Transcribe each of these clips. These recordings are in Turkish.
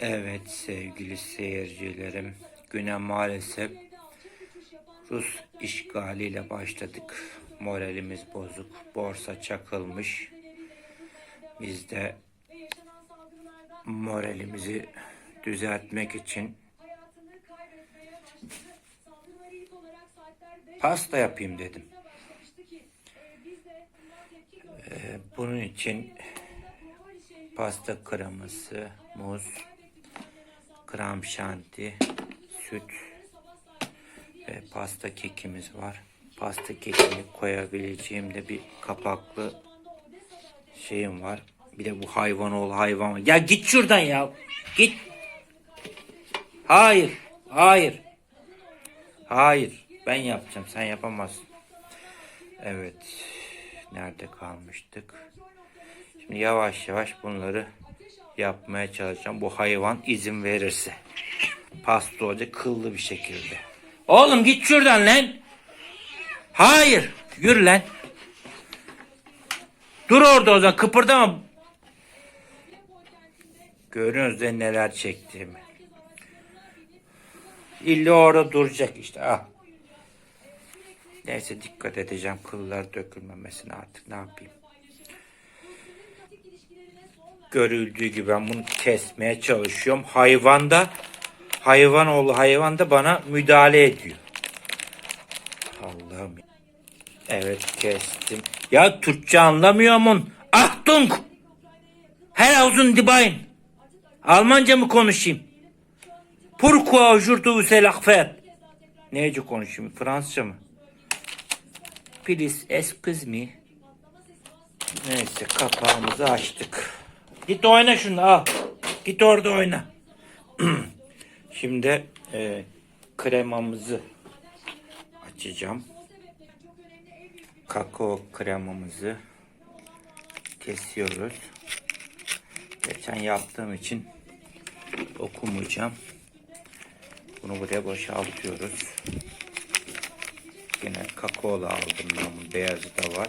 Evet sevgili seyircilerim, güne maalesef Rus işgaliyle başladık. Moralimiz bozuk, borsa çakılmış. Biz de moralimizi düzeltmek için pasta yapayım dedim. Ee, bunun için pasta kreması, muz, krem şanti, süt ve pasta kekimiz var. Pasta kekini koyabileceğim de bir kapaklı şeyim var. Bir de bu hayvan ol hayvan. Ya git şuradan ya. Git. Hayır. Hayır. Hayır. Ben yapacağım. Sen yapamazsın. Evet. Nerede kalmıştık? Şimdi yavaş yavaş bunları yapmaya çalışacağım. Bu hayvan izin verirse. Pasta kıllı bir şekilde. Oğlum git şuradan lan. Hayır. Yürü lan. Dur orada o zaman kıpırdama. Görüyorsunuz da neler çektiğimi. İlla orada duracak işte. Ah. Neyse dikkat edeceğim kıllar dökülmemesine artık ne yapayım. Görüldüğü gibi ben bunu kesmeye çalışıyorum. Hayvanda hayvan oğlu hayvan da bana müdahale ediyor. Allah'ım. Evet kestim. Ya Türkçe anlamıyor mun? Achtung! Her uzun dibayn. Almanca mı konuşayım? Pourquoi aujourd'hui c'est la fête? Neyce konuşayım? Fransızca mı? Please excuse me. Neyse kapağımızı açtık. Git oyna şunu al. Git orada oyna. Şimdi e, kremamızı açacağım. Kakao kremamızı kesiyoruz. Geçen yaptığım için okumayacağım. Bunu buraya boşaltıyoruz. Yine kakaolu aldım ben. Beyazı da var.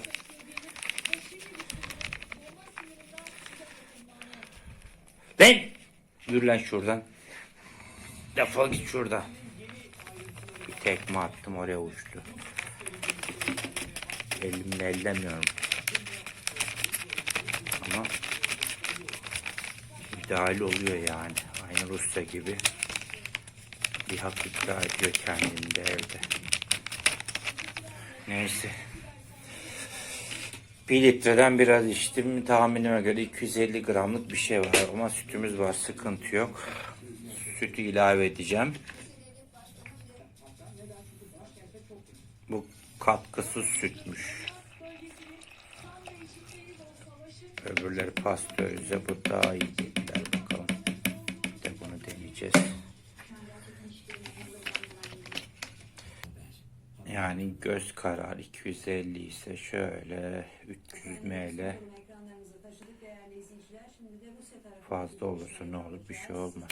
Lan! Yürü lan şuradan. Defol git şuradan. Bir tekme attım oraya uçtu. Elimle ellemiyorum. Ama müdahale oluyor yani. Aynı Rusya gibi. Bir hak iddia ediyor kendinde evde. Neyse. Bir litreden biraz içtim. Tahminime göre 250 gramlık bir şey var. Ama sütümüz var. Sıkıntı yok. Sütü ilave edeceğim. Bu katkısız sütmüş. Öbürleri pastörize. Bu daha iyi dediler bakalım. Bir de bunu deneyeceğiz. Yani göz kararı 250 ise şöyle 300 ml fazla olursa ne olur bir şey olmaz.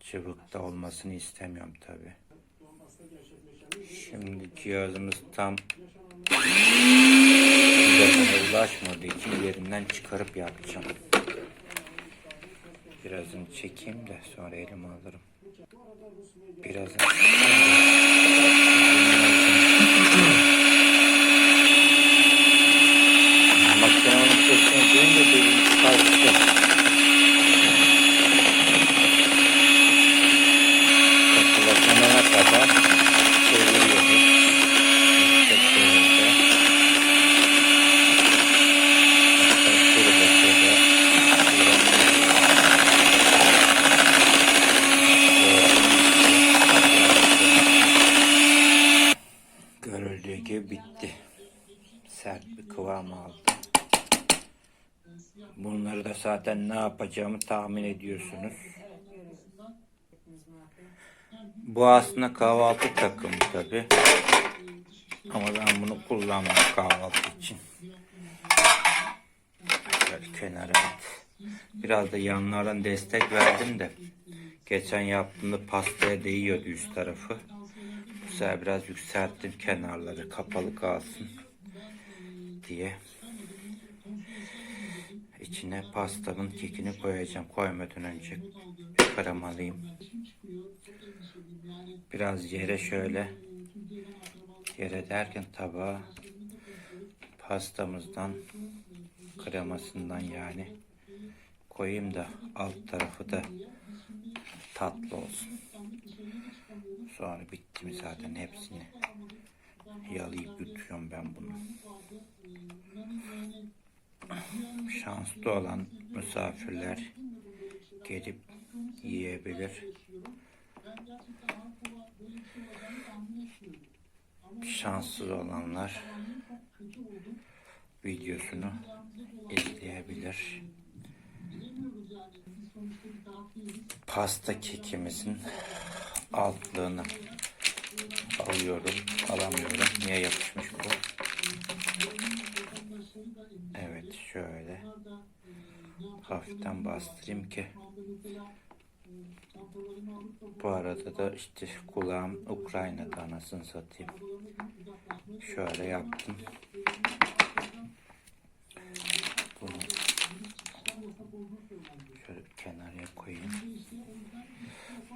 Çıvıkta olmasını istemiyorum tabi. Şimdi cihazımız tam ulaşmadığı için yerinden çıkarıp yapacağım. Birazını çekeyim de sonra elime alırım. Birazını Makinenin sesini duyunca benim çıkarttı. Kapılaşana kadar çeviriyoruz. Yüksek devirde. Hatta şöyle bakıyor Görüldüğü gibi bitti. Sert bir kıvam aldı. Bunları da zaten ne yapacağımı tahmin ediyorsunuz. Bu aslında kahvaltı takımı tabi. Ama ben bunu kullanmam kahvaltı için. Şöyle kenara at. Biraz da yanlardan destek verdim de. Geçen yaptığımda pastaya değiyordu üst tarafı. Bu sefer biraz yükselttim kenarları kapalı kalsın diye. İçine pastamın kekini koyacağım. Koymadan önce karamalıyım. Biraz yere şöyle yere derken tabağa pastamızdan kremasından yani koyayım da alt tarafı da tatlı olsun. Sonra bitti mi zaten hepsini yalayıp yutuyorum ben bunu. Şanslı olan misafirler gelip yiyebilir. Şanssız olanlar videosunu izleyebilir. Pasta kekimizin altlığını alıyorum, alamıyorum. Niye yapışmış bu? Evet, şöyle hafiften bastırayım ki bu arada da işte kulağım Ukrayna'da anasını satayım. Şöyle yaptım. Bunu şöyle bir kenarıya koyayım.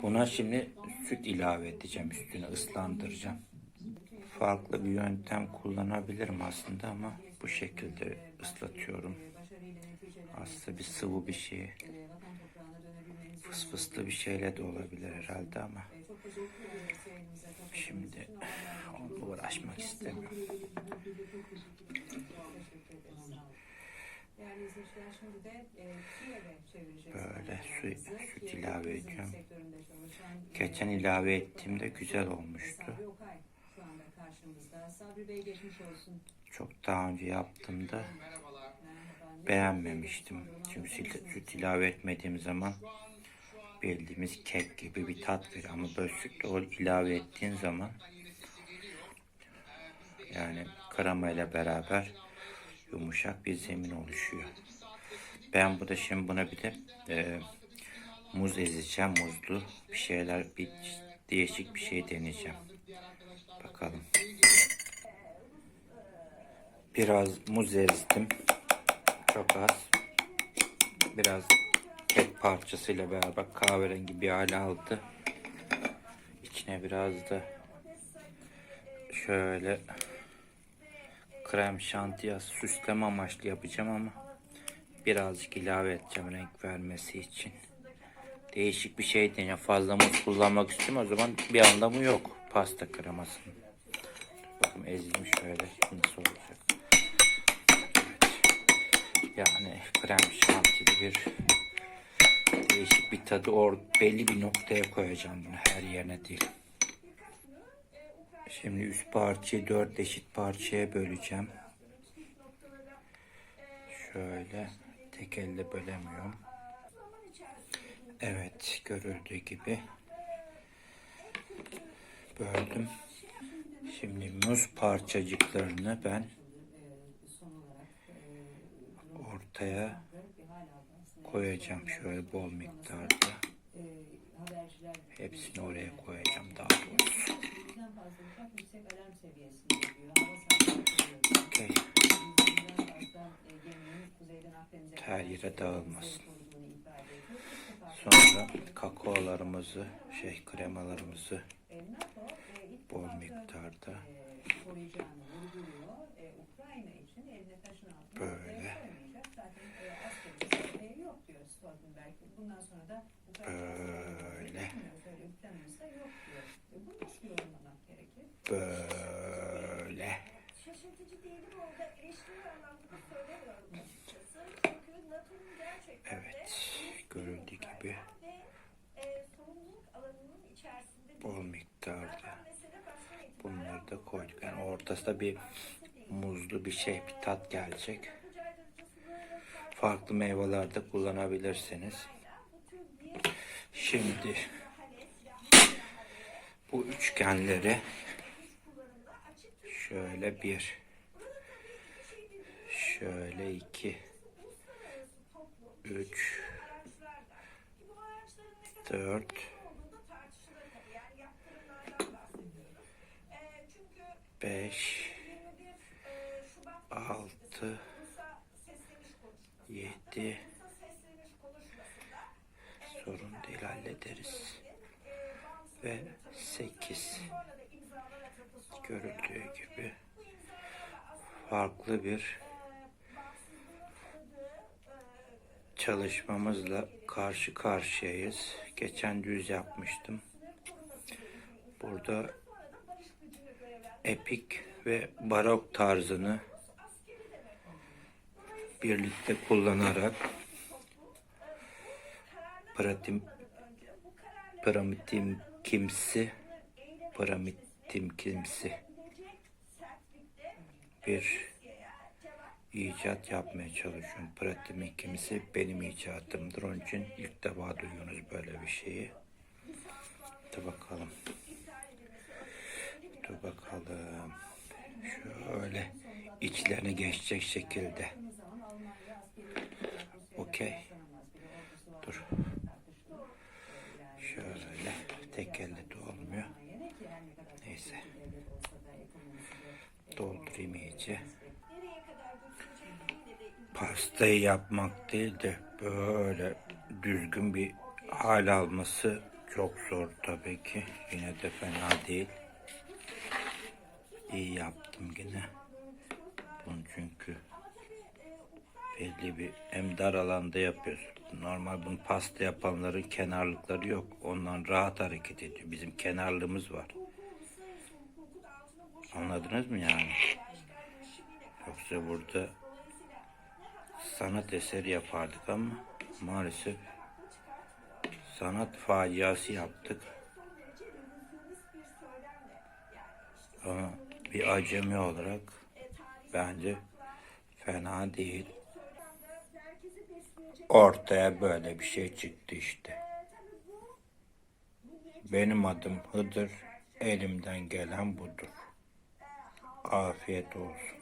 Buna şimdi süt ilave edeceğim üstüne ıslandıracağım. Farklı bir yöntem kullanabilirim aslında ama bu şekilde ıslatıyorum. Aslında bir sıvı bir şey. Fısfıslı bir şeyle de olabilir herhalde ama şimdi onunla uğraşmak istemiyorum. Böyle su- süt ilave ediyorum. Geçen ilave ettiğimde güzel olmuştu. Sabri Bey geçmiş olsun. Çok daha önce yaptığımda beğenmemiştim. Çünkü süt, ilave etmediğim zaman bildiğimiz kek gibi bir tat veriyor. Ama böyle süt o ilave ettiğin zaman yani krema ile beraber yumuşak bir zemin oluşuyor. Ben bu da şimdi buna bir de e, muz ezeceğim. Muzlu bir şeyler bir değişik bir şey deneyeceğim. Bakalım. Biraz muz ezdim. Çok az. Biraz kek parçasıyla beraber kahverengi bir hale aldı. İçine biraz da şöyle krem şantiye süsleme amaçlı yapacağım ama birazcık ilave edeceğim renk vermesi için. Değişik bir şey deneyeceğim. Fazla muz kullanmak istiyorum o zaman bir anlamı yok pasta kremasının. Bakın ezilmiş şöyle nasıl olacak. Yani krem şantili bir değişik bir tadı or belli bir noktaya koyacağım bunu her yerine değil. Şimdi üst parçayı dört eşit parçaya böleceğim. Şöyle tek elle bölemiyorum. Evet görüldüğü gibi böldüm. Şimdi muz parçacıklarını ben ortaya koyacağım şöyle bol miktarda. Hepsini oraya koyacağım daha doğrusu. Akdeniz'e Her yere dağılmasın. Sonra kakaolarımızı, şey kremalarımızı bol miktarda e, koruyacağını vurguluyor. E, Ukrayna için eline taşın altına Böyle. ortaya koymayacak. Zaten e, askeri e, yok diyor Stoltenberg. Bundan sonra da Böyle. Yok diyor. E, nasıl yorumlamak gerekir? böyle Şaşırtıcı değilim orada eleştiri anlamında söylemiyorum açıkçası. Çünkü NATO'nun gerçekten de Evet, görüldüğü gibi. ve e, sorumluluk alanının içerisinde bir bol miktarda bunları da koyduk. Yani ortasında bir muzlu bir şey, bir tat gelecek. caydırıcı sularının Farklı meyvelerde kullanabilirsiniz. Şimdi bu üçgenleri şöyle bir, şöyle iki, üç, dört, beş, 21 Şubat altı, yedi, Ve 8 görüldüğü gibi farklı bir çalışmamızla karşı karşıyayız. Geçen düz yapmıştım. Burada epik ve barok tarzını birlikte kullanarak pratim piramidim kimsi piramidim kimsi bir icat yapmaya çalışıyorum. Pratimin kimisi benim icatımdır. Onun için ilk defa duyuyorsunuz böyle bir şeyi. Dur bakalım. Dur bakalım. Şöyle içlerine geçecek şekilde. Okey. Dur. Şöyle tek elle de olmuyor. Neyse. Doldurayım iyice. Pastayı yapmak değil de böyle düzgün bir hal alması çok zor tabii ki. Yine de fena değil. İyi yaptım yine. Bunu çünkü belli bir hem dar alanda yapıyoruz. Normal bunu pasta yapanların kenarlıkları yok. Ondan rahat hareket ediyor. Bizim kenarlığımız var. Anladınız mı yani? Yoksa burada sanat eseri yapardık ama maalesef sanat faciası yaptık. Ama bir acemi olarak bence fena değil. Ortaya böyle bir şey çıktı işte. Benim adım Hıdır, elimden gelen budur. Afiyet olsun.